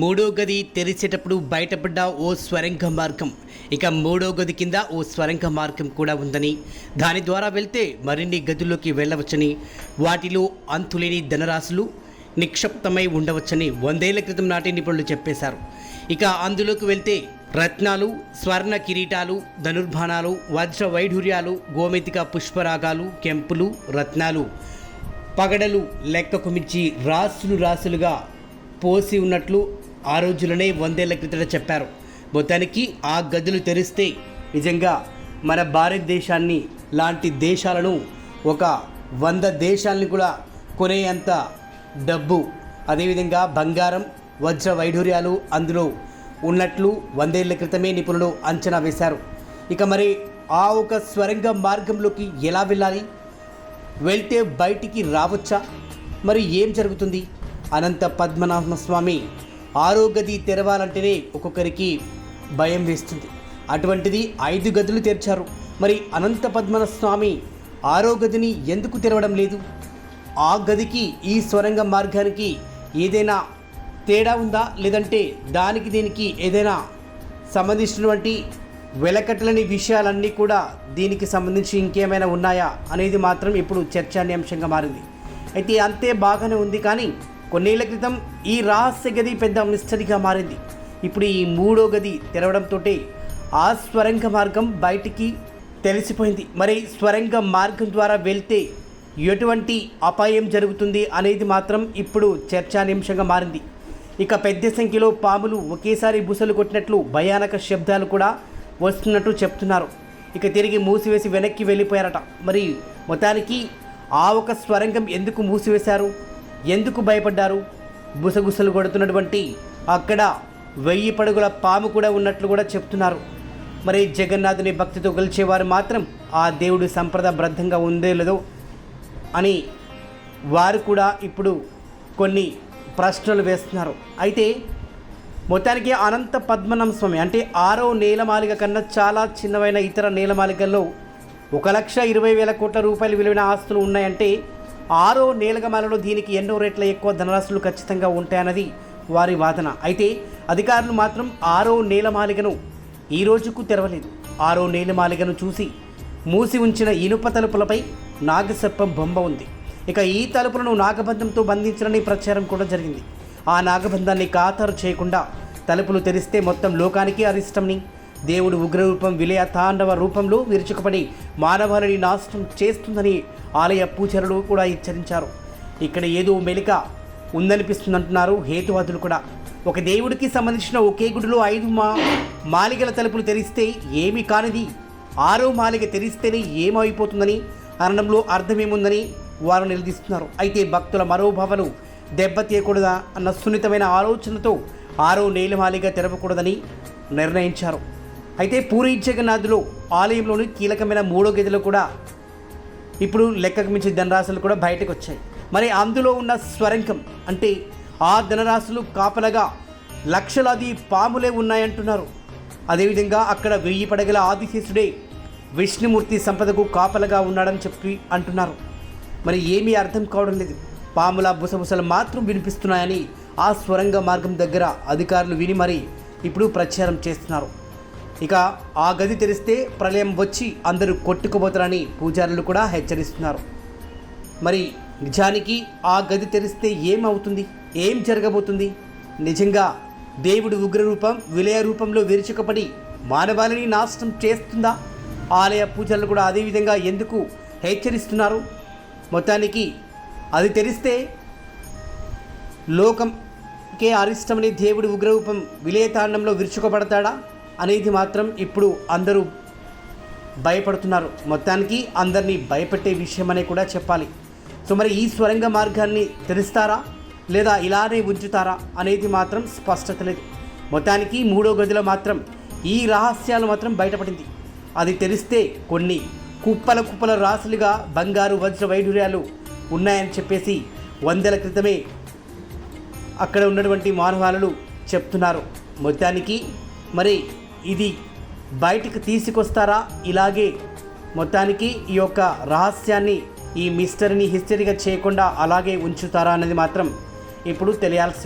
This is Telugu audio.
మూడో గది తెరిచేటప్పుడు బయటపడ్డ ఓ స్వరంగ మార్గం. ఇక మూడో గది కింద ఓ స్వరంగ మార్గం కూడా ఉందని. దాని ద్వారా వెళ్తే మరిన్ని గదుల్లోకి వెళ్ళవచ్చని. వాటిలో అంతులేని ధనరాశులు నిక్షిప్తమై ఉండవచ్చని వందేళ్ళ క్రితం నాటి నిపుణులు చెప్పేశారు. ఇక అందులోకి వెళ్తే రత్నాలు స్వర్ణ కిరీటాలు ధనుర్బాణాలు వజ్ర వైఢూర్యాలు గోమెతిక పుష్పరాగాలు కెంపులు రత్నాలు పగడలు లెక్కకు మించి రాసులు రాసులుగా పోసి ఉన్నట్లు ఆ రోజులనే వందేళ్ళ క్రితట చెప్పారు. మొత్తానికి ఆ గదులు తెరిస్తే నిజంగా మన భారతదేశాన్ని లాంటి దేశాలను ఒక వంద దేశాలను కూడా కొనేంత డబ్బు అదేవిధంగా బంగారం వజ్ర వైఢూర్యాలు అందులో ఉన్నట్లు వందేళ్ళ క్రితమే నిపుణులు అంచనా వేశారు. ఇక మరి ఆ ఒక స్వరంగ మార్గంలోకి ఎలా వెళ్ళాలి? వెళ్తే బయటికి రావచ్చా? మరి ఏం జరుగుతుంది? అనంత పద్మనాభ స్వామి ఆరో గది తెరవాలంటేనే ఒక్కొక్కరికి భయం వేస్తుంది. అటువంటిది ఐదు గదులు తెరిచారు. మరి అనంత పద్మనాభ స్వామి ఆరో గదిని ఎందుకు తెరవడం లేదు? ఆ గదికి ఈ స్వరంగ మార్గానికి ఏదైనా తేడా ఉందా? లేదంటే దానికి దీనికి ఏదైనా సంబంధించినటువంటి వెలకట్టలేని విషయాలన్నీ కూడా దీనికి సంబంధించి ఇంకేమైనా ఉన్నాయా? అనేది మాత్రం ఇప్పుడు చర్చానీయాంశంగా మారింది. అయితే అంతే బాగానే ఉంది కానీ కొన్నేళ్ళ క్రితం ఈ రహస్య గది పెద్ద మిస్టరీగా మారింది. ఇప్పుడు ఈ మూడో గది తెరవడంతో ఆ స్వరంగ మార్గం బయటికి తెలిసిపోయింది. మరి స్వరంగ మార్గం ద్వారా వెళ్తే ఎటువంటి అపాయం జరుగుతుంది అనేది మాత్రం ఇప్పుడు చర్చానీయాంశంగా మారింది. ఇక పెద్ద సంఖ్యలో పాములు ఒకేసారి బుసలు కొట్టినట్లు భయానక శబ్దాలు కూడా వస్తున్నట్టు చెప్తున్నారు. ఇక తిరిగి మూసివేసి వెనక్కి వెళ్ళిపోయారట. మరి మొత్తానికి ఆ ఒక స్వరంగం ఎందుకు మూసివేశారు? ఎందుకు భయపడ్డారు? బుసగుసలు కొడుతున్నటువంటి అక్కడ వెయ్యి పడుగుల పాము కూడా ఉన్నట్లు కూడా చెప్తున్నారు. మరి జగన్నాథుని భక్తితో గెలిచేవారు మాత్రం ఆ దేవుడు సంప్రదాయబద్ధంగా ఉందే లేదో అని వారు కూడా ఇప్పుడు కొన్ని ప్రశ్నలు వేస్తున్నారు. అయితే మొత్తానికి అనంత పద్మనాభ స్వామి అంటే ఆరో నేలమాలిక కన్నా చాలా చిన్నవైన ఇతర నేలమాలికల్లో ఒక లక్ష ఇరవై వేల కోట్ల రూపాయలు విలువైన ఆస్తులు ఉన్నాయంటే ఆరో నేలగమాలలో దీనికి ఎన్నో రేట్ల ఎక్కువ ధనరాశులు ఖచ్చితంగా ఉంటాయన్నది వారి వాదన. అయితే అధికారులు మాత్రం ఆరో నేలమాలికను ఈ రోజుకు తెరవలేదు. ఆరో నేలమాలికను చూసి మూసి ఉంచిన ఇనుప తలుపులపై నాగసర్పం బొమ్మ ఉంది. ఇక ఈ తలుపులను నాగబంధంతో బంధించాలని ప్రచారం కూడా జరిగింది. ఆ నాగబంధాన్ని ఖాతారు చేయకుండా తలుపులు తెరిస్తే మొత్తం లోకానికి అరిష్టంని దేవుడు ఉగ్రరూపం విలయ తాండవ రూపంలో విరుచుకుపడి మానవాళిని నాశనం చేస్తుందని ఆలయ పూజారులు కూడా హెచ్చరించారు. ఇక్కడ ఏదో మెలిక ఉందనిపిస్తుందంటున్నారు హేతువాదులు కూడా. ఒక దేవుడికి సంబంధించిన ఒకే గుడిలో ఐదు మా మాలిగల తలుపులు తెరిస్తే ఏమి కానిది. ఆరో మాలిక తెరిస్తేనే ఏమైపోతుందని అనడంలో అర్థమేముందని వారు నిలదీస్తున్నారు. అయితే భక్తుల మనోభావాలు దెబ్బతీయకూడదా అన్న సున్నితమైన ఆలోచనతో ఆరో నేలమాలిగా తెరవకూడదని నిర్ణయించారు. అయితే పూరి జగన్నాథులు ఆలయంలోని కీలకమైన మూడో గదిలో కూడా ఇప్పుడు లెక్కకు మించి ధనరాశులు కూడా బయటకు వచ్చాయి. మరి అందులో ఉన్న స్వరంకం అంటే ఆ ధనరాశులు కాపలగా లక్షలాది పాములే ఉన్నాయంటున్నారు. అదేవిధంగా అక్కడ వెయ్యి పడగల ఆదిశేషుడే విష్ణుమూర్తి సంపదకు కాపలగా ఉన్నాడని చెప్పి అంటున్నారు. మరి ఏమీ అర్థం కావడం లేదు. పాముల బుసబుసలు మాత్రం వినిపిస్తున్నాయని ఆ స్వరంగ మార్గం దగ్గర అధికారులు విని మరి ఇప్పుడు ప్రచారం చేస్తున్నారు. ఇక ఆ గది తెరిస్తే ప్రళయం వచ్చి అందరూ కొట్టుకుపోతారని పూజారులు కూడా హెచ్చరిస్తున్నారు. మరి నిజానికి ఆ గది తెరిస్తే ఏమవుతుంది? ఏం జరగబోతుంది? నిజంగా దేవుడి ఉగ్రరూపం విలయ రూపంలో విరుచుకపడి మానవాళిని నాశనం చేస్తుందా? ఆలయ పూజలు కూడా అదేవిధంగా ఎందుకు హెచ్చరిస్తున్నారు? మొత్తానికి అది తెరిస్తే లోకంకే అరిష్టమని దేవుడి ఉగ్రరూపం విలయతాండంలో విరుచుకపడతాడా? అనేది మాత్రం ఇప్పుడు అందరూ భయపడుతున్నారు. మొత్తానికి అందరినీ భయపెట్టే విషయం అనే కూడా చెప్పాలి. సో మరి ఈ స్వరంగ మార్గాన్ని తెరుస్తారా లేదా ఇలానే ఉంచుతారా? అనేది మాత్రం స్పష్టత లేదు. మొత్తానికి మూడో గదిలో మాత్రం ఈ రహస్యాలు మాత్రం బయటపడింది. అది తెరిస్తే కొన్ని కుప్పల కుప్పల రాసులుగా బంగారు వజ్ర వైఢూర్యాలు ఉన్నాయని చెప్పేసి వందల క్రితమే అక్కడ ఉన్నటువంటి మానవాళులు చెప్తున్నారు. మొత్తానికి మరి ఇది బయటికి తీసుకొస్తారా? ఇలాగే మొత్తానికి ఈ యొక్క రహస్యాన్ని ఈ మిస్టరీని హిస్టరీగా చేయకుండా అలాగే ఉంచుతారా అనేది మాత్రం ఇప్పుడు తెలియాల్సి